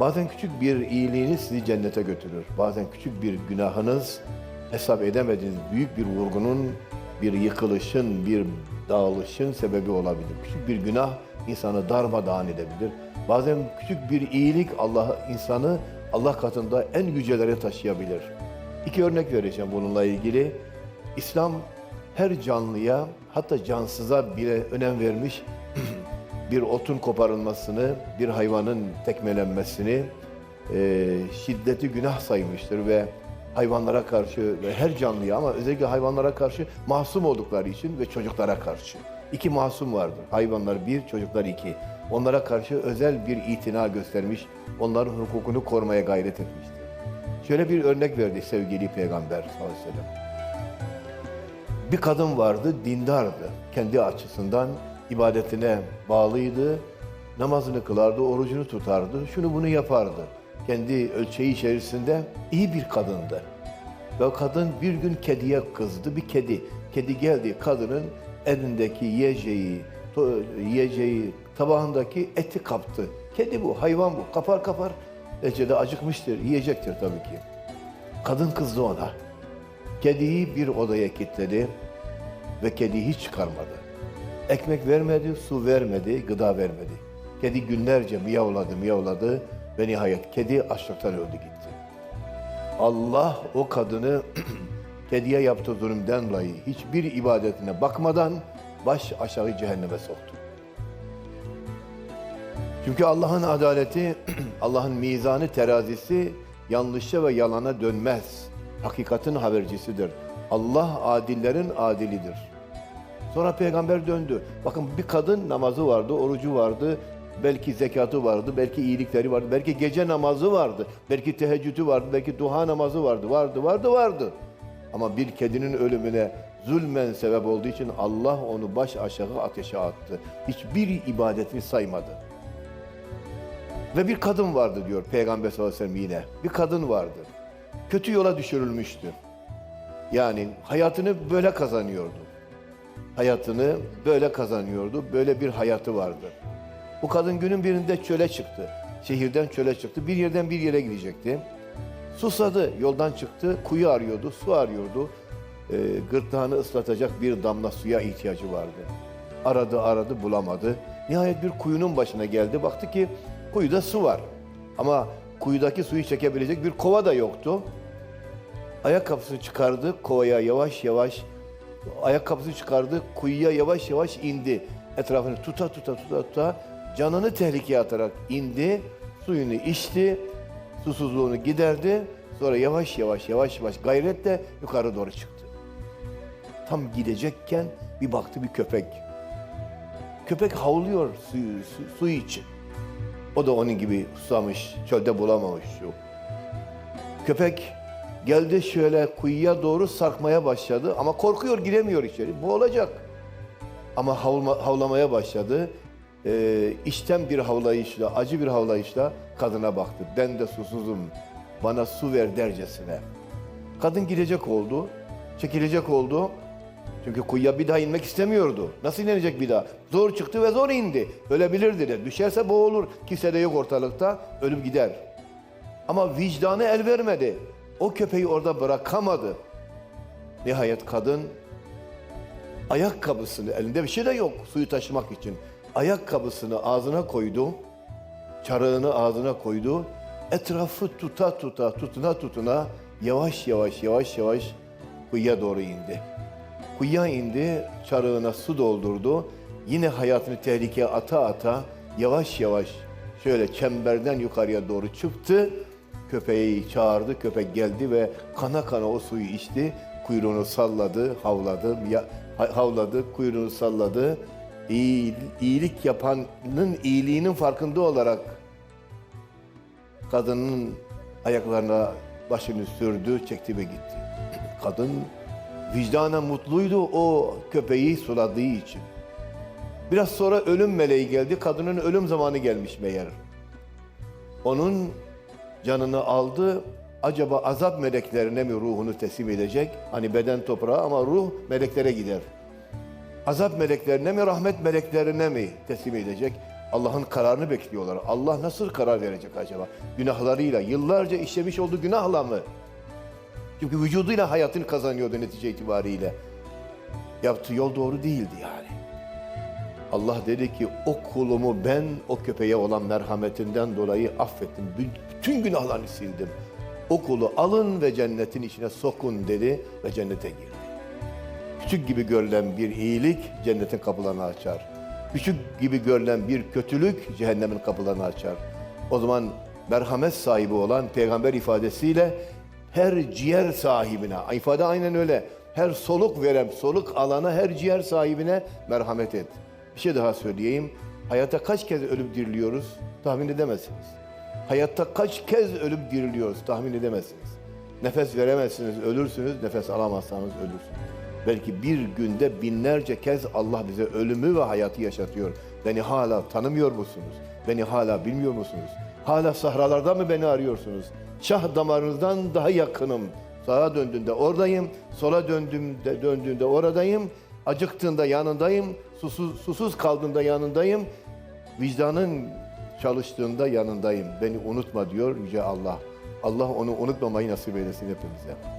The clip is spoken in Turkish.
Bazen küçük bir iyiliğiniz sizi cennete götürür. Bazen küçük bir günahınız hesap edemediğiniz büyük bir vurgunun, bir yıkılışın, bir dağılışın sebebi olabilir. Küçük bir günah insanı darmadağın edebilir. Bazen küçük bir iyilik Allah insanı Allah katında en yücelere taşıyabilir. İki örnek vereceğim bununla ilgili. İslam her canlıya hatta cansıza bile önem vermiş bir otun koparılmasını, bir hayvanın tekmelenmesini e, şiddeti günah saymıştır ve hayvanlara karşı ve her canlıya ama özellikle hayvanlara karşı masum oldukları için ve çocuklara karşı. İki masum vardır. Hayvanlar bir, çocuklar iki. Onlara karşı özel bir itina göstermiş, onların hukukunu korumaya gayret etmiştir. Şöyle bir örnek verdi sevgili Peygamber sallallahu aleyhi ve sellem. Bir kadın vardı, dindardı. Kendi açısından ibadetine bağlıydı. Namazını kılardı, orucunu tutardı, şunu bunu yapardı. Kendi ölçeği içerisinde iyi bir kadındı. Ve kadın bir gün kediye kızdı, bir kedi. Kedi geldi, kadının elindeki yiyeceği, yiyeceği tabağındaki eti kaptı. Kedi bu, hayvan bu. Kapar kapar. Neticede acıkmıştır, yiyecektir tabii ki. Kadın kızdı ona. Kediyi bir odaya kilitledi ve kediyi hiç çıkarmadı. Ekmek vermedi, su vermedi, gıda vermedi. Kedi günlerce miyavladı, miyavladı ve nihayet kedi açlıktan öldü gitti. Allah o kadını kediye yaptığı zulümden dolayı hiçbir ibadetine bakmadan baş aşağı cehenneme soktu. Çünkü Allah'ın adaleti, Allah'ın mizanı terazisi yanlışa ve yalana dönmez. Hakikatin habercisidir. Allah adillerin adilidir. Sonra peygamber döndü. Bakın bir kadın namazı vardı, orucu vardı, belki zekatı vardı, belki iyilikleri vardı, belki gece namazı vardı, belki teheccüdü vardı, belki duha namazı vardı, vardı, vardı, vardı. Ama bir kedinin ölümüne zulmen sebep olduğu için Allah onu baş aşağı ateşe attı. Hiçbir ibadetini saymadı. Ve bir kadın vardı diyor Peygamber sallallahu aleyhi ve sellem yine. Bir kadın vardı. Kötü yola düşürülmüştü. Yani hayatını böyle kazanıyordu. Hayatını böyle kazanıyordu. Böyle bir hayatı vardı. Bu kadın günün birinde çöle çıktı. Şehirden çöle çıktı. Bir yerden bir yere gidecekti. Susadı. Yoldan çıktı. Kuyu arıyordu. Su arıyordu. Ee, gırtlağını ıslatacak bir damla suya ihtiyacı vardı. Aradı aradı bulamadı. Nihayet bir kuyunun başına geldi. Baktı ki kuyuda su var. Ama kuyudaki suyu çekebilecek bir kova da yoktu. Ayakkabısını çıkardı, kovaya yavaş yavaş ayakkabısını çıkardı, kuyuya yavaş yavaş indi. Etrafını tuta tuta tuta tuta canını tehlikeye atarak indi, suyunu içti, susuzluğunu giderdi. Sonra yavaş yavaş yavaş yavaş gayretle yukarı doğru çıktı. Tam gidecekken bir baktı bir köpek. Köpek havlıyor suyu, su, suyu için. O da onun gibi susamış, çölde bulamamış su. Köpek geldi şöyle kuyuya doğru sarkmaya başladı ama korkuyor giremiyor içeri. Bu olacak. Ama havlama, havlamaya başladı. Ee, içten bir havlayışla, acı bir havlayışla kadına baktı. Ben de susuzum, bana su ver dercesine. Kadın gidecek oldu, çekilecek oldu. Çünkü kuyuya bir daha inmek istemiyordu. Nasıl inecek bir daha? Zor çıktı ve zor indi. Ölebilirdi de. Düşerse boğulur. Kimse de yok ortalıkta. Ölüp gider. Ama vicdanı el vermedi. O köpeği orada bırakamadı. Nihayet kadın ayakkabısını, elinde bir şey de yok suyu taşımak için. Ayakkabısını ağzına koydu. Çarığını ağzına koydu. Etrafı tuta tuta, tutuna tutuna yavaş yavaş yavaş yavaş kuyuya doğru indi. Kuyuya indi, çarığına su doldurdu. Yine hayatını tehlikeye ata ata yavaş yavaş şöyle çemberden yukarıya doğru çıktı. Köpeği çağırdı, köpek geldi ve kana kana o suyu içti. Kuyruğunu salladı, havladı, ya- ha- havladı, kuyruğunu salladı. İyi, iyilik yapanın iyiliğinin farkında olarak kadının ayaklarına başını sürdü, çekti ve gitti. Kadın vicdanen mutluydu o köpeği suladığı için. Biraz sonra ölüm meleği geldi. Kadının ölüm zamanı gelmiş meğer. Onun canını aldı. Acaba azap meleklerine mi ruhunu teslim edecek? Hani beden toprağa ama ruh meleklere gider. Azap meleklerine mi, rahmet meleklerine mi teslim edecek? Allah'ın kararını bekliyorlar. Allah nasıl karar verecek acaba? Günahlarıyla, yıllarca işlemiş olduğu günahla mı? Çünkü vücuduyla hayatını kazanıyordu netice itibariyle. Yaptığı yol doğru değildi yani. Allah dedi ki o kulumu ben o köpeğe olan merhametinden dolayı affettim. Bütün günahlarını sildim. O kulu alın ve cennetin içine sokun dedi ve cennete girdi. Küçük gibi görülen bir iyilik cennetin kapılarını açar. Küçük gibi görülen bir kötülük cehennemin kapılarını açar. O zaman merhamet sahibi olan peygamber ifadesiyle her ciğer sahibine, ifade aynen öyle. Her soluk veren, soluk alana, her ciğer sahibine merhamet et. Bir şey daha söyleyeyim. Hayatta kaç kez ölüp diriliyoruz? Tahmin edemezsiniz. Hayatta kaç kez ölüp diriliyoruz? Tahmin edemezsiniz. Nefes veremezsiniz, ölürsünüz. Nefes alamazsanız ölürsünüz. Belki bir günde binlerce kez Allah bize ölümü ve hayatı yaşatıyor. Beni hala tanımıyor musunuz? Beni hala bilmiyor musunuz? Hala sahralarda mı beni arıyorsunuz? Şah damarınızdan daha yakınım. Sağa döndüğünde oradayım, sola döndüğümde döndüğünde oradayım. Acıktığında yanındayım, susuz, susuz kaldığında yanındayım. Vicdanın çalıştığında yanındayım. Beni unutma diyor Yüce Allah. Allah onu unutmamayı nasip eylesin hepimize.